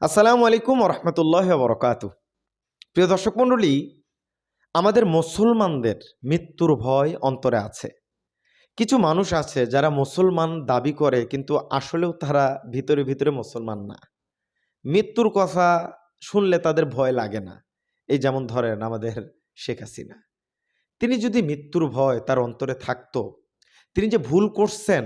আসসালামু আলাইকুম রহমতুল্লাহ বরকাত প্রিয় দর্শক মণ্ডলী, আমাদের মুসলমানদের মৃত্যুর ভয় অন্তরে আছে। কিছু মানুষ আছে যারা মুসলমান দাবি করে, কিন্তু আসলেও তারা ভিতরে ভিতরে মুসলমান না। মৃত্যুর কথা শুনলে তাদের ভয় লাগে না। এই যেমন ধরেন আমাদের শেখ হাসিনা। তিনি যদি মৃত্যুর ভয় তার অন্তরে থাকতো, তিনি যে ভুল করছেন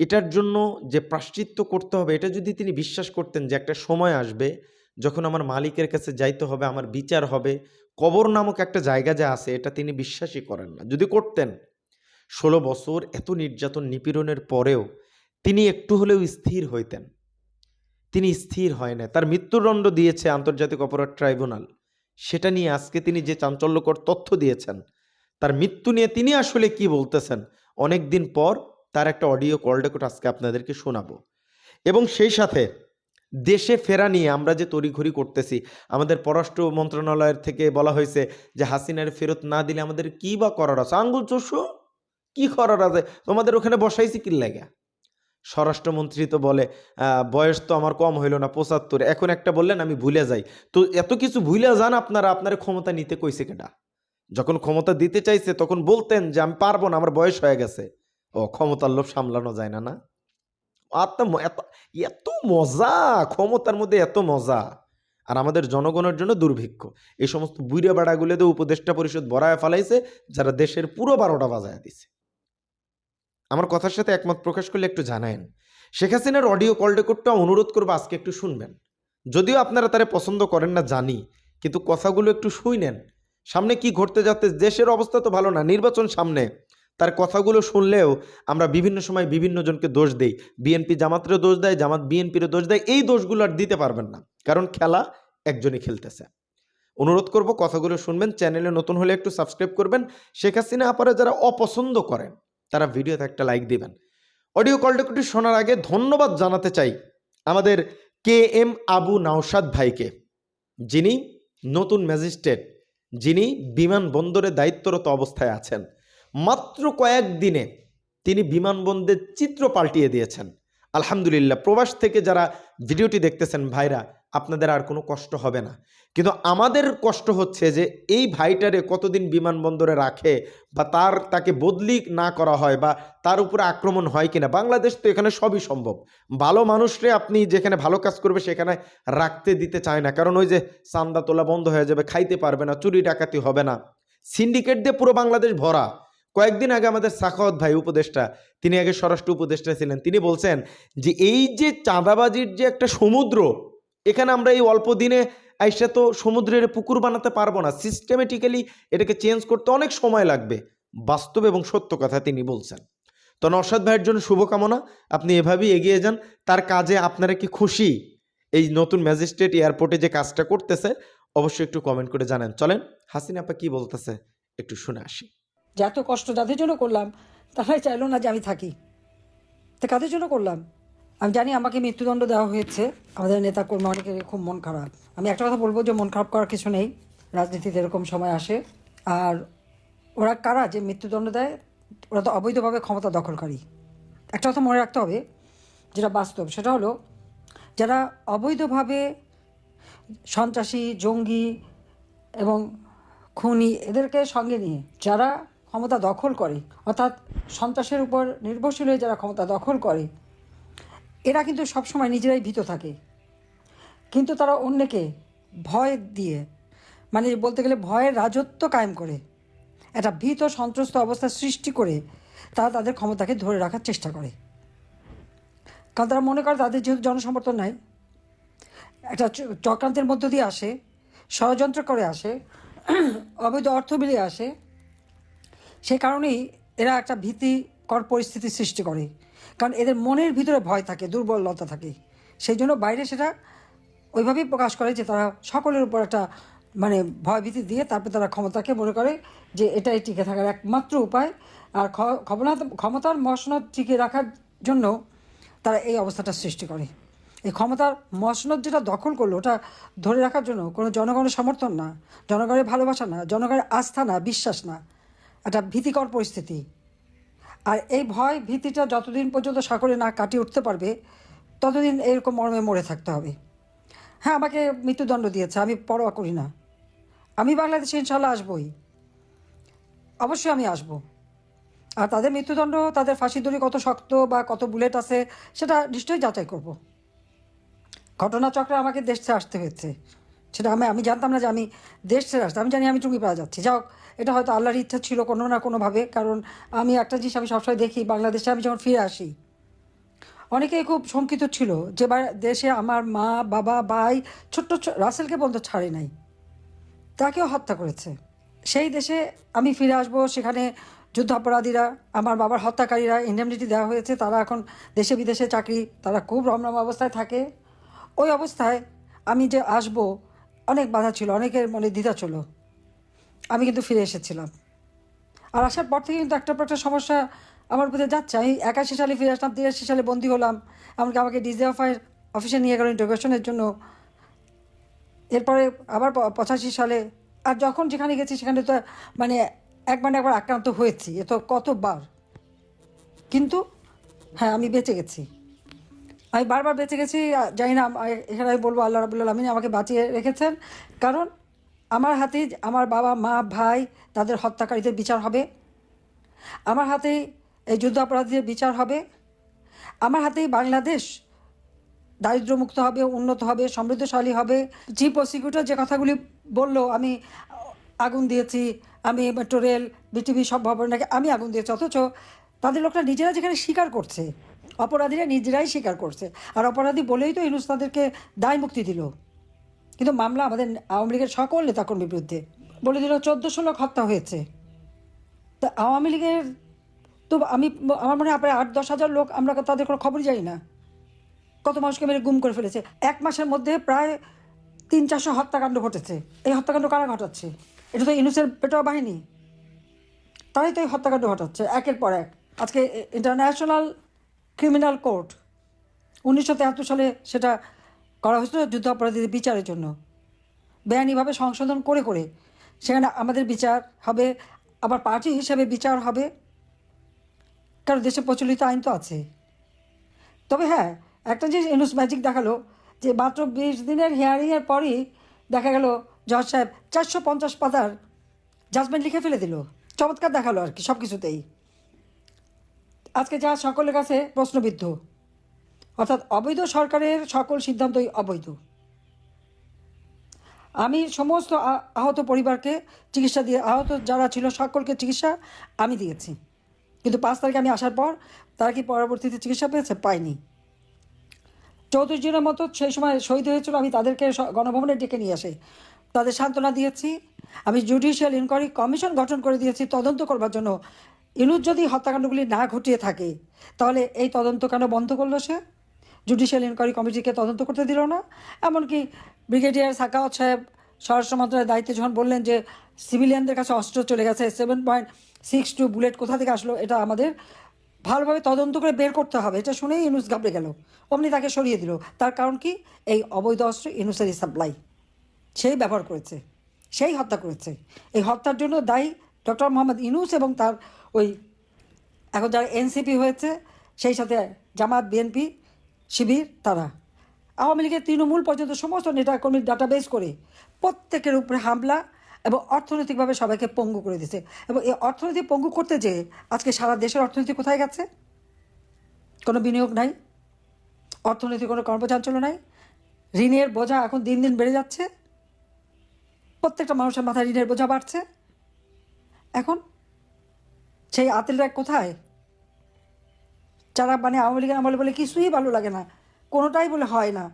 এটার জন্য যে প্রাশ্চিত্য করতে হবে, এটা যদি তিনি বিশ্বাস করতেন যে একটা সময় আসবে যখন আমার মালিকের কাছে যাইতে হবে, আমার বিচার হবে, কবর নামক একটা জায়গা যা আছে, এটা তিনি বিশ্বাসই করেন না। যদি করতেন, ষোলো বছর এত নির্যাতন নিপীড়নের পরেও তিনি একটু হলেও স্থির হইতেন। তিনি স্থির হয় না তার মৃত্যুদণ্ড দিয়েছে আন্তর্জাতিক অপরাধ ট্রাইব্যুনাল। সেটা নিয়ে আজকে তিনি যে চাঞ্চল্যকর তথ্য দিয়েছেন, তার মৃত্যু নিয়ে তিনি আসলে কি বলতেছেন? অনেক দিন পর তার একটা অডিও কল রেকর্ড আজকে আপনাদেরকে শোনাবো। এবং সেই সাথে দেশে ফেরা নিয়ে আমরা যে তড়িঘড়ি করতেছি, আমাদের পররাষ্ট্র মন্ত্রণালয়ের থেকে বলা হয়েছে যে হাসিনার ফেরত না দিলে আমাদের কি বা করার আছে? আঙ্গুল চষো, কি করার আছে? তোমাদের ওখানে বসাইছি কি লাগে? স্বরাষ্ট্রমন্ত্রী তো বলে বয়স তো আমার কম হইল না, পঁচাত্তর। এখন একটা বললেন, আমি ভুলে যাই। তো এত কিছু ভুলে যান আপনারা, আপনার ক্ষমতা নিতে কইছে কেটা যখন ক্ষমতা দিতে চাইছে, তখন বলতেন যে, আমি পারব না, আমার বয়স হয়ে গেছে। ও, ক্ষমতার লোভ সামলানো যায় না না? আত্মা এত এত মজা! ক্ষমতার মধ্যে এত মজা! আর আমাদের জনগণের জন্য দুর্ভিক্ষ। এই সমস্ত বুড়ে বেড়াগুলোতে উপদেষ্টা পরিষদ বড়ায় ফেলাইছে, যারা দেশের পুরো বারোটা বাজায় দিছে। আমার কথার সাথে একমত প্রকাশ করলে একটু জানায়েন। শেখ হাসিনার অডিও কল রেকর্ডটা অনুরোধ করব আজকে একটু শুনবেন। যদিও আপনারা তারা পছন্দ করেন না, জানি, কিন্তু কথাগুলো একটু শুই নেন। সামনে কি ঘটতে যাচ্ছে, দেশের অবস্থা তো ভালো না, নির্বাচন সামনে। তার কথাগুলো শুনলেও আমরা বিভিন্ন সময় বিভিন্ন জনকে দোষ দেই। বিএনপি জামাতেরও দোষ দেয়, জামাত বিএনপিরও দোষ দেয়। এই দোষগুলো আর দিতে পারবেন না, কারণ খেলা একজনই খেলতেছে। অনুরোধ করব, কথাগুলো শুনবেন, চ্যানেলে নতুন হলে একটু সাবস্ক্রাইব করবেন। শেখ হাসিনা আপারে যারা অপছন্দ করেন, তারা ভিডিওতে একটা লাইক দিবেন। অডিও কলটেকুটি শোনার আগে ধন্যবাদ জানাতে চাই আমাদের কে এম আবু নাওশাদ ভাইকে। যিনি নতুন ম্যাজিস্ট্রেট, যিনি বিমানবন্দরে দায়িত্বরত অবস্থায় আছেন। মাত্র কয়েক দিনে তিনি বিমানবন্দরের চিত্র পাল্টিয়ে দিয়েছেন। আলহামদুলিল্লাহ, প্রবাস থেকে যারা ভিডিওটি দেখতেছেন ভাইরা, আপনাদের আর কোনো কষ্ট হবে না। কিন্তু আমাদের কষ্ট হচ্ছে যে এই ভাইটারে কতদিন বিমানবন্দরে রাখে বা তার, তাকে বদলি না করা হয় বা তার উপরে আক্রমণ হয় কিনা, বাংলাদেশ তো এখানে সবই সম্ভব। ভালো মানুষরে আপনি যেখানে ভালো কাজ করবে সেখানে রাখতে দিতে চায় না। কারণ ওই যে চান্দা তোলা বন্ধ হয়ে যাবে, খাইতে পারবে না, চুরি ডাকাতি হবে না। সিন্ডিকেট দিয়ে পুরো বাংলাদেশ ভরা। কয়েকদিন আগে আমাদের সাখাওয়াত ভাই উপদেষ্টা, তিনি আগে স্বরাষ্ট্র উপদেষ্টা ছিলেন, তিনি বলছেন যে এই যে চাঁদাবাজির যে একটা সমুদ্র, এখানে আমরা এই অল্প দিনে আইসা তো সমুদ্রের পুকুর বানাতে পারব না। সিস্টেমেটিক্যালি এটাকে চেঞ্জ করতে অনেক সময় লাগবে। বাস্তব এবং সত্য কথা তিনি বলছেন। তো নরসাদ ভাইয়ের জন্য শুভকামনা। আপনি এভাবেই এগিয়ে যান। তার কাজে আপনারা কি খুশি? এই নতুন ম্যাজিস্ট্রেট এয়ারপোর্টে যে কাজটা করতেছে, অবশ্যই একটু কমেন্ট করে জানেন। চলেন, হাসিনা আপা কি বলতেছে, একটু শুনে আসি। যে এত কষ্ট যাদের জন্য করলাম, তারাই চাইলো না যে আমি থাকি। তো কাদের জন্য করলাম? আমি জানি আমাকে মৃত্যুদণ্ড দেওয়া হয়েছে, আমাদের নেতা কর্মী অনেকের খুব মন খারাপ। আমি একটা কথা বলব যে মন খারাপ করার কিছু নেই, রাজনীতিতে এরকম সময় আসে। আর ওরা কারা যে মৃত্যুদণ্ড দেয়, ওরা তো অবৈধভাবে ক্ষমতা দখলকারী। একটা কথা মনে রাখতে হবে, যেটা বাস্তব, সেটা হলো যারা অবৈধভাবে সন্ত্রাসী, জঙ্গি এবং খুনি, এদেরকে সঙ্গে নিয়ে, যারা ক্ষমতা দখল করে। অর্থাৎ সন্ত্রাসের উপর নির্ভরশীল হয়ে যারা ক্ষমতা দখল করে, এরা কিন্তু সবসময় নিজেরাই ভীত থাকে। কিন্তু তারা অন্যকে ভয় দিয়ে মানে বলতে গেলে ভয়ের রাজত্ব কায়েম করে, একটা ভীত সন্ত্রস্ত অবস্থা সৃষ্টি করে তারা তাদের ক্ষমতাকে ধরে রাখার চেষ্টা করে। কারণ তারা মনে করে তাদের যেহেতু জনসমর্থন নাই, একটা চক্রান্তের মধ্য দিয়ে আসে, ষড়যন্ত্র করে আসে, অবৈধ অর্থ মিলিয়ে আসে সেই কারণেই এরা একটা ভীতিকর পরিস্থিতি সৃষ্টি করে। কারণ এদের মনের ভিতরে ভয় থাকে, দুর্বলতা থাকে। সেই জন্য বাইরে সেটা ওইভাবেই প্রকাশ করে যে তারা সকলের উপর একটা মানে ভয় ভীতি দিয়ে তারপর তারা ক্ষমতাকে মনে করে যে এটাই টিকে থাকার একমাত্র উপায়। আর ক্ষমতা, ক্ষমতার মসনদ টিকে রাখার জন্য তারা এই অবস্থাটা সৃষ্টি করে। এই ক্ষমতার মসনদ যেটা দখল করল, ওটা ধরে রাখার জন্য কোনো জনগণের সমর্থন না, জনগণের ভালোবাসা না, জনগণের আস্থা না, বিশ্বাস না। একটা ভীতিকর পরিস্থিতি। আর এই ভয় ভীতিটা যতদিন পর্যন্ত সাগরে না কাটিয়ে উঠতে পারবে, ততদিন এরকম মর্মে মরে থাকতে হবে। হ্যাঁ আমাকে মৃত্যুদণ্ড দিয়েছে, আমি পরোয়া করি না। আমি বাংলাদেশে ইনশাল্লাহ আসবই। অবশ্যই আমি আসব। আর তাদের মৃত্যুদণ্ড, তাদের ফাঁসি দড়ি কত শক্ত বা কত বুলেট আছে, সেটা নিশ্চয়ই যাচাই করব। ঘটনাচক্রে আমাকে দেশে আসতে হয়েছে। সেটা আমি আমি জানতাম না যে আমি দেশ ছেড়ে আসতে আমি জানি আমি টুঙ্গি পাওয়া যাচ্ছি। যাও এটা হয়তো আল্লাহর ইচ্ছা ছিল কোনো না কোনোভাবে, কারণ আমি একটা জিনিস আমি সবসময় দেখি, বাংলাদেশে আমি যখন ফিরে আসি, অনেকেই খুব শঙ্কিত ছিল যে দেশে আমার মা, বাবা, ভাই ছোট্ট রাসেলকে বন্ধ ছাড়ে নাই। তাকেও হত্যা করেছে। সেই দেশে আমি ফিরে আসব, সেখানে যুদ্ধাপরাধীরা, আমার বাবার হত্যাকারীরা ইন্ডেমনিটি দেওয়া হয়েছে। তারা এখন দেশে বিদেশে চাকরি, তারা খুব রমরম অবস্থায় থাকে। ওই অবস্থায় আমি যে আসব অনেক বাধা ছিল, অনেকের মনে দ্বিধা ছিল। আমি কিন্তু ফিরে এসেছিলাম। আর আসার পর থেকে কিন্তু একটা পর একটা সমস্যা আমার উপরে যাচ্ছে। আমি একাশি সালে ফিরে আসলাম তিরাশি সালে বন্দী হলাম। এমনকি আমাকে ডিজিএফআই অফিসে নিয়ে গেল ইন্টারগ্রেশনের জন্য। এরপরে আবার পঁচাশি সালে। আর যখন যেখানে গেছি, সেখানে তো মানে একবার না একবার আক্রান্ত হয়েছি। এ তো কতবার? কিন্তু হ্যাঁ আমি বেঁচে গেছি। আমি বারবার বেঁচে গেছি জানি না এখানে আমি বলব আল্লাহ রাবুল্লাহ আলমিন আমাকে বাঁচিয়ে রেখেছেন। কারণ আমার হাতেই আমার বাবা, মা, ভাই তাদের হত্যাকারীদের বিচার হবে। আমার হাতেই এই যুদ্ধ অপরাধীদের বিচার হবে। আমার হাতেই বাংলাদেশ দারিদ্রমুক্ত হবে, উন্নত হবে, সমৃদ্ধশালী হবে। চিফ প্রসিকিউটর যে কথাগুলি বলল, আমি আগুন দিয়েছি, আমি মেট্রো রেল বিটিভি সব ভবন নাকি আমি আগুন দিয়েছি, অথচ তাদের লোকরা নিজেরা যেখানে স্বীকার করছে অপরাধীরা নিজেরাই স্বীকার করছে। আর অপরাধী বলেই তো ইনুস তাদেরকে দায় মুক্তি দিল। কিন্তু মামলা আমাদের আওয়ামী লীগের সকল নেতাকর্মীর বিরুদ্ধে। বলে দিল, চোদ্দোশো লোক হত্যা হয়েছে। তা আওয়ামী লীগের তো আমি, আমার মনে হয় প্রায় আট, দশ হাজার লোক আমরা তাদের কোনো খবরই জানি না। কত মানুষকে মেরে গুম করে ফেলেছে। এক মাসের মধ্যে প্রায় তিন, চারশো হত্যাকাণ্ড ঘটেছে। এই হত্যাকাণ্ড কারা ঘটাচ্ছে? এটা তো ইনুসের পেটোয়া বাহিনী। তারাই তো এই হত্যাকাণ্ড ঘটাচ্ছে, একের পর এক। আজকে ইন্টারন্যাশনাল ক্রিমিনাল কোর্ট। উনিশশো সালে সেটা করা হয়েছিল যুদ্ধ অপরাধীদের বিচারের জন্য। বেআইনিভাবে সংশোধন করে করে সেখানে আমাদের বিচার হবে, আবার পার্টি হিসাবে বিচার হবে। কারণ দেশে প্রচলিত আইন তো আছে। তবে হ্যাঁ একটা জিনিস এনুস ম্যাজিক দেখাল যে মাত্র বিশ দিনের হিয়ারিংয়ের পরই দেখা গেল জজ সাহেব চারশো পঞ্চাশ পাতার জাজমেন্ট লিখে ফেলে দিল। চমৎকার দেখাল আর কি সব কিছুতেই আজকে যা সকলের কাছে প্রশ্নবিদ্ধ, অর্থাৎ অবৈধ সরকারের সকল সিদ্ধান্তই অবৈধ। আমি সমস্ত আহত পরিবারকে চিকিৎসা দিয়ে, আহত যারা ছিল সকলকে চিকিৎসা আমি দিয়েছি। কিন্তু পাঁচ তারিখে আমি আসার পর তারা কি পরবর্তীতে চিকিৎসা পেয়েছে? পায়নি চৌত্রিশ জনের মতো সেই সময় শহীদ হয়েছিল, আমি তাদেরকে গণভবনে ডেকে নিয়ে আসে। তাদের সান্ত্বনা দিয়েছি। আমি জুডিশিয়াল ইনকোয়ারি কমিশন গঠন করে দিয়েছি, তদন্ত করবার জন্য ইনুজ যদি হত্যাকাণ্ডগুলি না ঘটিয়ে থাকে, তাহলে এই তদন্ত কেন বন্ধ করল সে? জুডিশিয়াল ইনকোয়ারি কমিটিকে তদন্ত করতে দিল না? এমনকি ব্রিগেডিয়ার সাকাওয়াত সাহেব স্বরাষ্ট্র মন্ত্রণালয়ের দায়িত্বে যখন বললেন যে সিভিলিয়ানদের কাছে অস্ত্র চলে গেছে seven point six two bullet কোথা থেকে আসলো, এটা আমাদের ভালোভাবে তদন্ত করে বের করতে হবে। এটা শুনেই ইনুস ঘাবড়ে গেল। অমনি তাকে সরিয়ে দিল। তার কারণ কি? এই অবৈধ অস্ত্র ইনুসেরই সাপ্লাই সেই ব্যবহার করেছে। সেই হত্যা করেছে। এই হত্যার জন্য দায়ী ডক্টর মোহাম্মদ ইনুস এবং তার ওই, এখন যারা এনসিপি হয়েছে, সেই সাথে জামাত, বিএনপি, শিবির, তারা। আওয়ামী লীগের তৃণমূল পর্যন্ত সমস্ত নেতাকর্মীর ডাটাবেস করে প্রত্যেকের উপরে হামলা এবং অর্থনৈতিকভাবে সবাইকে পঙ্গু করে দিয়েছে। এবং এই অর্থনীতি পঙ্গু করতে যে আজকে সারা দেশের অর্থনীতি কোথায় গেছে? কোনো বিনিয়োগ নাই, অর্থনৈতিক কোনো কর্মচাঞ্চল্য নাই, ঋণের বোঝা এখন দিন দিন বেড়ে যাচ্ছে, প্রত্যেকটা মানুষের মাথায় ঋণের বোঝা বাড়ছে। এখন সেই আতিলরা কোথায়? যারা মানে আওয়ামী লীগের আমলে বলে কিছুই ভালো লাগে না, কোনোটাই বলে হয় না।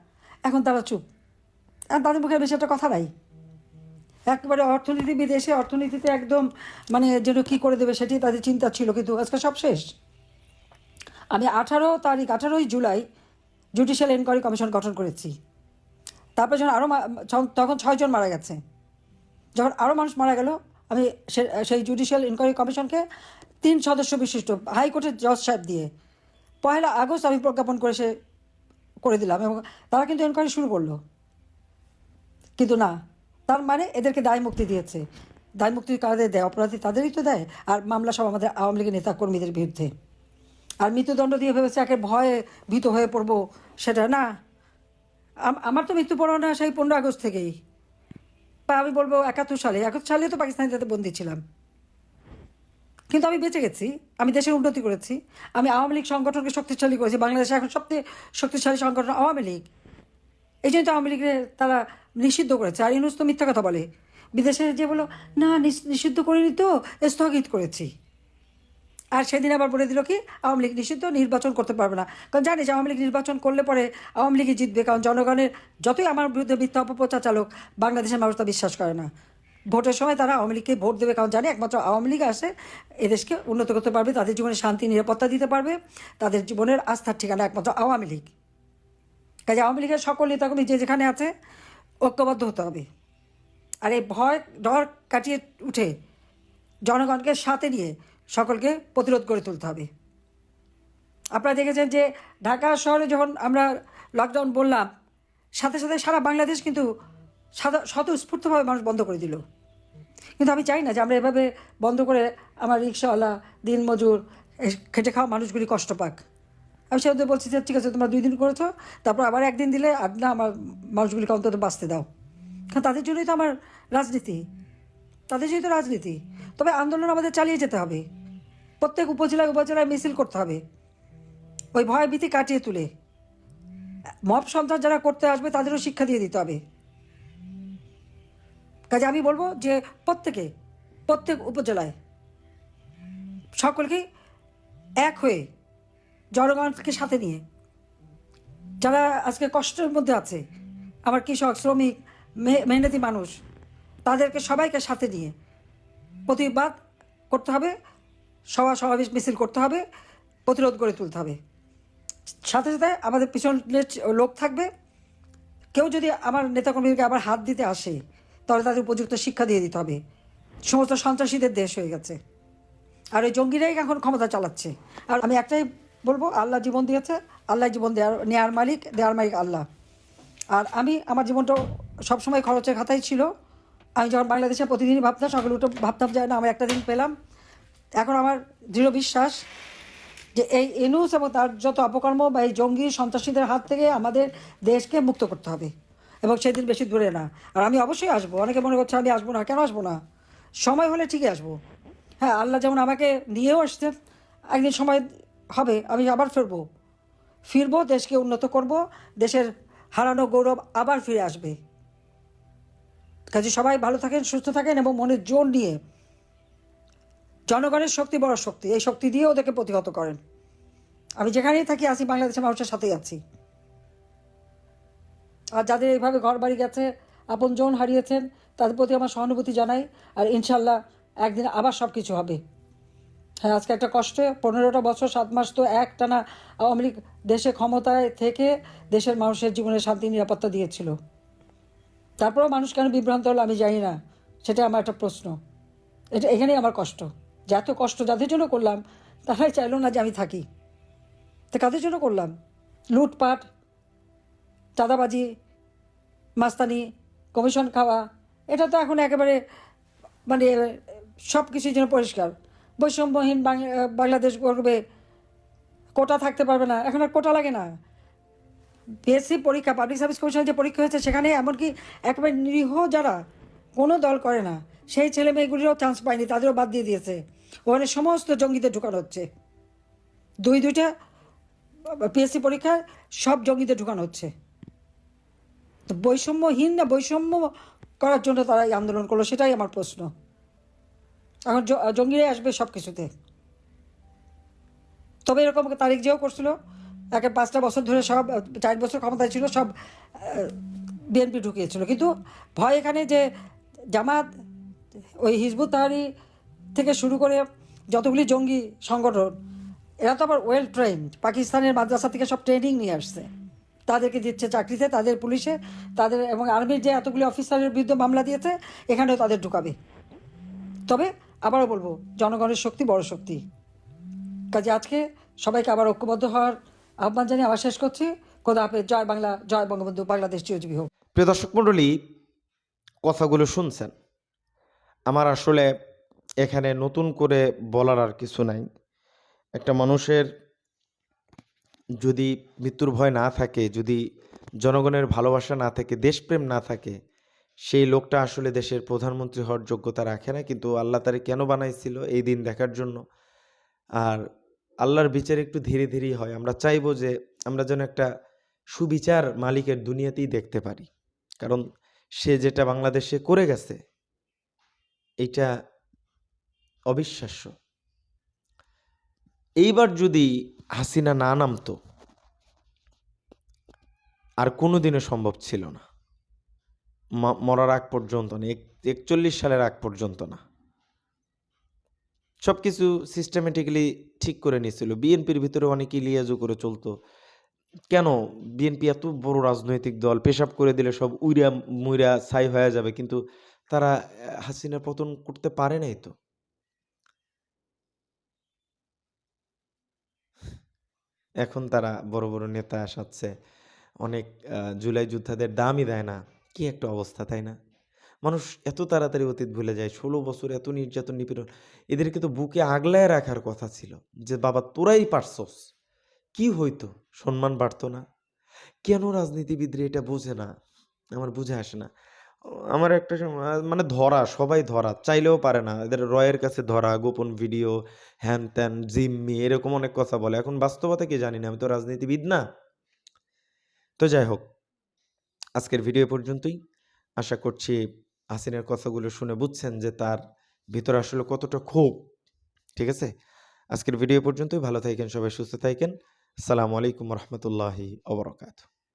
এখন তারা চুপ। আর তাদের মুখে বেশি একটা কথা নাই। একেবারে অর্থনীতি বিদেশে, অর্থনীতিতে একদম মানে যেন কী করে দেবে সেটি তাদের চিন্তা ছিল, কিন্তু আজকে সব শেষ। আমি আঠারো তারিখ, আঠারোই জুলাই জুডিশিয়াল এনকোয়ারি কমিশন গঠন করেছি। তারপর যখন আরও তখন ছয়জন মারা গেছে। যখন আরও মানুষ মারা গেল, আমি সেই জুডিশিয়াল ইনকোয়ারি কমিশনকে তিন সদস্য বিশিষ্ট হাইকোর্টের জজ সাহেব দিয়ে পয়লা আগস্ট আমি প্রজ্ঞাপন করে সে করে দিলাম এবং তারা কিন্তু এনকোয়ারি শুরু করল। কিন্তু না, তার মানে এদেরকে দায় মুক্তি দিয়েছে। দায় মুক্তি কাদের দেয়? অপরাধী তাদেরই তো দেয়। আর মামলা সব আমাদের আওয়ামী লীগের নেতা কর্মীদের বিরুদ্ধে। আর মৃত্যুদণ্ড দিয়ে ভেবেছে একে ভয়ে ভীত হয়ে পড়ব সেটা না। আমার তো মৃত্যু পরোয়ানা সেই পনেরো আগস্ট থেকেই। বা আমি বলব একাত্তর সালে। একাত্তর সালে তো পাকিস্তানিতে বন্দি ছিলাম। কিন্তু আমি বেঁচে গেছি, আমি দেশের উন্নতি করেছি, আমি আওয়ামী লীগ সংগঠনকে শক্তিশালী করেছি, বাংলাদেশে এখন সবচেয়ে শক্তিশালী সংগঠন আওয়ামী লীগ। এই জন্য তো আওয়ামী লীগের তারা নিষিদ্ধ করেছে। আর ইনুস তো মিথ্যা কথা বলে। বিদেশে যে বলো না, নিষ- নিষিদ্ধ করিনি তো, স্থগিত করেছি। আর সেদিন আবার বলে দিল কি, আওয়ামী লীগ নিষিদ্ধ, নির্বাচন করতে পারবে না। কারণ জানিস, আওয়ামী লীগ নির্বাচন করলে পরে আওয়ামী লীগই জিতবে। কারণ জনগণের, যতই আমার বিরুদ্ধে মিথ্যা অপপ্রচার চালক, বাংলাদেশের মানুষ তা বিশ্বাস করে না। ভোটের সময় তারা আওয়ামী লীগকে ভোট দেবে, কারণ জানে একমাত্র আওয়ামী লীগ আসে এদেশকে উন্নত করতে পারবে, তাদের জীবনে শান্তি, নিরাপত্তা দিতে পারবে, তাদের জীবনের আস্থার ঠিকানা একমাত্র আওয়ামী লীগ। কাজে আওয়ামী লীগের সকল নেতাকর্মী যে যেখানে আছে, ঐক্যবদ্ধ হতে হবে। আর এই ভয়, ডর কাটিয়ে উঠে জনগণকে সাথে নিয়ে সকলকে প্রতিরোধ করে তুলতে হবে। আপনারা দেখেছেন যে ঢাকা শহরে যখন আমরা লকডাউন বললাম, সাথে সাথে সারা বাংলাদেশ কিন্তু স্বতঃস্ফূর্তভাবে মানুষ বন্ধ করে দিল। কিন্তু আমি চাই না যে আমরা এভাবে বন্ধ করে আমার রিক্সাওয়ালা, দিনমজুর খেটে খাওয়া মানুষগুলি কষ্ট পাক। আমি সেভাবে বলছি যে, ঠিক আছে, তোমরা দুই দিন করেছ, তারপর আবার একদিন দিলে আর না, আমার মানুষগুলিকে অন্তত বাঁচতে দাও। কারণ তাদের জন্যই তো আমার রাজনীতি। তাদের জন্যই তো রাজনীতি। তবে আন্দোলন আমাদের চালিয়ে যেতে হবে। প্রত্যেক উপজেলায় উপজেলায় মিছিল করতে হবে। ওই ভয় ভীতি কাটিয়ে তুলে। মব সন্ত্রাস যারা করতে আসবে, তাদেরও শিক্ষা দিয়ে দিতে হবে। কাজে আমি বলব যে প্রত্যেকে, প্রত্যেক উপজেলায় সকলকেই এক হয়ে জনগণকে সাথে নিয়ে, যারা আজকে কষ্টের মধ্যে আছে, আমার কৃষক, শ্রমিক মেহনতি মানুষ, তাদেরকে সবাইকে সাথে নিয়ে প্রতিবাদ করতে হবে সভা সমাবেশ মিছিল করতে হবে, প্রতিরোধ করে তুলতে হবে। সাথে সাথে আমাদের পিছনে লোক থাকবে। কেউ যদি আমার নেতাকর্মীদেরকে আবার হাত দিতে আসে তাহলে তাদের উপযুক্ত শিক্ষা দিয়ে দিতে হবে। সমস্ত সন্ত্রাসীদের দেশ হয়ে গেছে। আর ওই জঙ্গিরাই এখন ক্ষমতা চালাচ্ছে। আর আমি একটাই বলব, আল্লাহ জীবন দিয়েছে, আল্লাহ জীবন দেওয়ার নেয়ার মালিক দেওয়ার মালিক আল্লাহ। আর আমি আমার জীবনটা সবসময় খরচের খাতাই ছিল। আমি যখন বাংলাদেশে প্রতিদিনই ভাবতাম, সকালে উঠে ভাবতাম যায় না, আমি একটা দিন পেলাম। এখন আমার দৃঢ় বিশ্বাস যে, এই এনুস এবং তার যত অপকর্ম বা এই জঙ্গি সন্ত্রাসীদের হাত থেকে আমাদের দেশকে মুক্ত করতে হবে। এবং সেদিন বেশি দূরে না। আর আমি অবশ্যই আসব। অনেকে মনে করছে আমি আসব না। কেন আসব না? সময় হলে ঠিকই আসব। হ্যাঁ আল্লাহ যেমন আমাকে নিয়েও আসছেন একদিন সময় হবে, আমি আবার ফিরবো। ফিরবো, দেশকে উন্নত করব, দেশের হারানো গৌরব আবার ফিরে আসবে। কাজে সবাই ভালো থাকেন, সুস্থ থাকেন এবং মনের জোর নিয়ে। জনগণের শক্তি বড় শক্তি। এই শক্তি দিয়ে ওদেরকে প্রতিহত করেন। আমি যেখানেই থাকি আছি বাংলাদেশের মানুষের সাথেই আছি। আর যাদের এইভাবে ঘর বাড়ি গেছে আপন জন হারিয়েছেন, তাদের প্রতি আমার সহানুভূতি জানাই আর ইনশাল্লাহ একদিন আবার সব কিছু হবে। হ্যাঁ আজকে একটা কষ্টে, পনেরোটা বছর, সাত মাস তো এক টানা আওয়ামী লীগ দেশে ক্ষমতায় থেকে দেশের মানুষের জীবনে শান্তি, নিরাপত্তা দিয়েছিল। তারপরেও মানুষ কেন বিভ্রান্ত হলো আমি জানি না, সেটা আমার একটা প্রশ্ন। এটা এখানেই আমার কষ্ট। যে এত কষ্ট যাদের জন্য করলাম, তারাই চাইলো না যে আমি থাকি। তা কাদের জন্য করলাম? লুটপাট চাঁদাবাজি, মাস্তানি, কমিশন খাওয়া, এটা তো এখন একেবারে মানে সব কিছুর জন্য পরিষ্কার। বৈষম্যহীন বাংলাদেশ করবে কোটা থাকতে পারবে না। এখন আর কোটা লাগে না। পিএসসি পরীক্ষা, পাবলিক সার্ভিস কমিশনের যে পরীক্ষা হয়েছে সেখানে এমনকি একেবারে নিরীহ যারা কোনো দল করে না, সেই ছেলে মেয়েগুলিরও চান্স পায়নি, তাদেরও বাদ দিয়ে দিয়েছে। ওখানে সমস্ত জঙ্গিতে ঢুকানো হচ্ছে। দুই দুইটা পিএসসি পরীক্ষায় সব জঙ্গিতে ঢুকানো হচ্ছে। তো বৈষম্যহীন না বৈষম্য করার জন্য তারা এই আন্দোলন করল, সেটাই আমার প্রশ্ন। এখন জঙ্গিরাই আসবে সব কিছুতে তবে এরকম তারিখ যেও করছিল। একে পাঁচটা বছর ধরে সব, চার বছর ক্ষমতায় ছিল, সব বিএনপি ঢুকিয়েছিল। কিন্তু ভয় এখানে যে জামাত, ওই হিজবুত তাহারি থেকে শুরু করে যতগুলি জঙ্গি সংগঠন, এরা তো আবার ওয়েল ট্রেন্ড পাকিস্তানের মাদ্রাসা থেকে সব ট্রেনিং নিয়ে আসছে। তাদেরকে দিচ্ছে চাকরিতে, তাদের পুলিশে, তাদের এবং আর্মির যে এতগুলি অফিসারের বিরুদ্ধে মামলা দিয়েছে, এখানেও তাদের ঢুকাবে। তবে আবারও বলব, জনগণের শক্তি বড় শক্তি। কাজে আজকে সবাইকে আবার ঐক্যবদ্ধ হওয়ার আহ্বান জানিয়ে আবার শেষ করছি। খোদা হাফেজ, জয় বাংলা, জয় বঙ্গবন্ধু, বাংলাদেশ চিরজীবী হোক। প্রিয় দর্শক মণ্ডলী, কথাগুলো শুনছেন। আমার আসলে এখানে নতুন করে বলার আর কিছু নাই। একটা মানুষের যদি মৃত্যুর ভয় না থাকে, যদি জনগণের ভালোবাসা না থাকে, দেশপ্রেম না থাকে, সেই লোকটা আসলে দেশের প্রধানমন্ত্রী হওয়ার যোগ্যতা রাখে না। কিন্তু আল্লাহ তারে কেন বানাইছিল এই দিন দেখার জন্য? আর আল্লাহর বিচার একটু ধীরে ধীরেই হয়। আমরা চাইব যে আমরা যেন একটা সুবিচার মালিকের দুনিয়াতেই দেখতে পারি। কারণ সে যেটা বাংলাদেশে করে গেছে, এইটা অবিশ্বাস্য। এইবার যদি হাসিনা না নামতো আর কোনোদিনও সম্ভব ছিল না। মরার আগ পর্যন্ত না একচল্লিশ সালের আগ পর্যন্ত না। সব কিছু সিস্টেমেটিক্যালি ঠিক করে নিয়েছিল। বিএনপির ভিতরে অনেকেই লিয়াজু করে চলতো। কেন? বিএনপি এত বড় রাজনৈতিক দল পেশাব করে দিলে সব উইরা মুইরা ছাই হয়ে যাবে কিন্তু তারা আহ, হাসিনার পতন করতে পারে নাই তো। এখন তারা বড় বড় নেতা আসাচ্ছে অনেক জুলাই যোদ্ধাদের দামই দেয় না। কি একটা অবস্থা, তাই না? মানুষ এত তাড়াতাড়ি অতীত ভুলে যায়। ষোলো বছর এত নির্যাতন, নিপীড়ন, এদেরকে তো বুকে আগলায় রাখার কথা ছিল যে, বাবা, তোরাই পারছস। কি হইতো? সম্মান বাড়তো না? কেন রাজনীতিবিদরা এটা বোঝে না? আমার বুঝে আসে না। আমার একটা মানে ধরা, সবাই ধরা, চাইলেও পারে না। এদের রয়ের কাছে ধরা, গোপন ভিডিও, হ্যান ত্যান, জিম্মি, এরকম অনেক কথা বলে। এখন বাস্তবতা কি জানি না, আমি তো রাজনীতিবিদ না। তো যাই হোক, আজকের ভিডিও পর্যন্তই। আশা করছি হাসিনের কথাগুলো শুনে বুঝছেন যে তার ভিতরে আসলে কতটা ক্ষোভ। ঠিক আছে? আজকের ভিডিও পর্যন্তই। ভালো থাকেন সবাই, সুস্থ থাকেন। আসসালামু আলাইকুম রহমতুল্লাহি অবরকাত